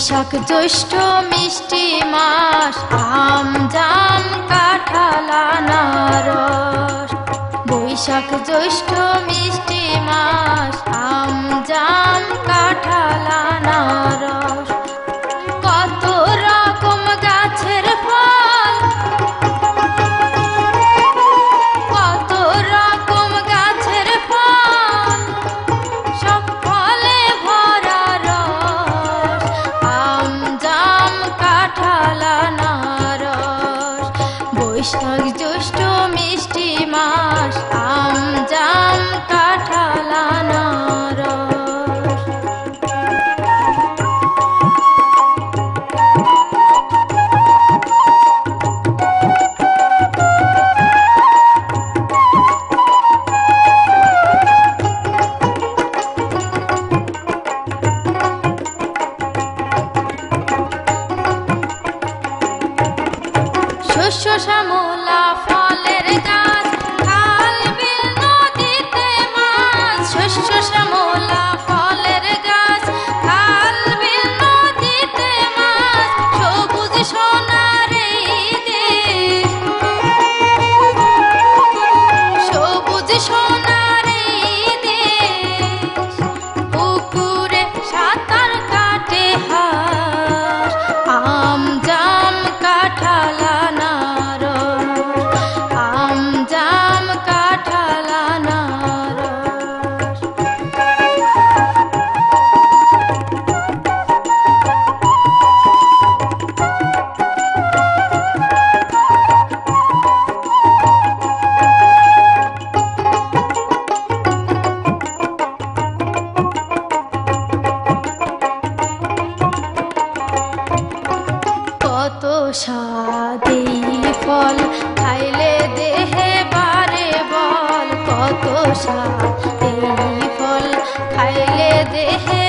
বৈশাখ জ্যৈষ্ঠ মিষ্টি মাস আম জাম কাঠালানার বৈশাখ জ্যৈষ্ঠ মিষ্টি মাস আম জাম কাঠালা বৈশাখ বিশ্ব শ্যামলা দেহে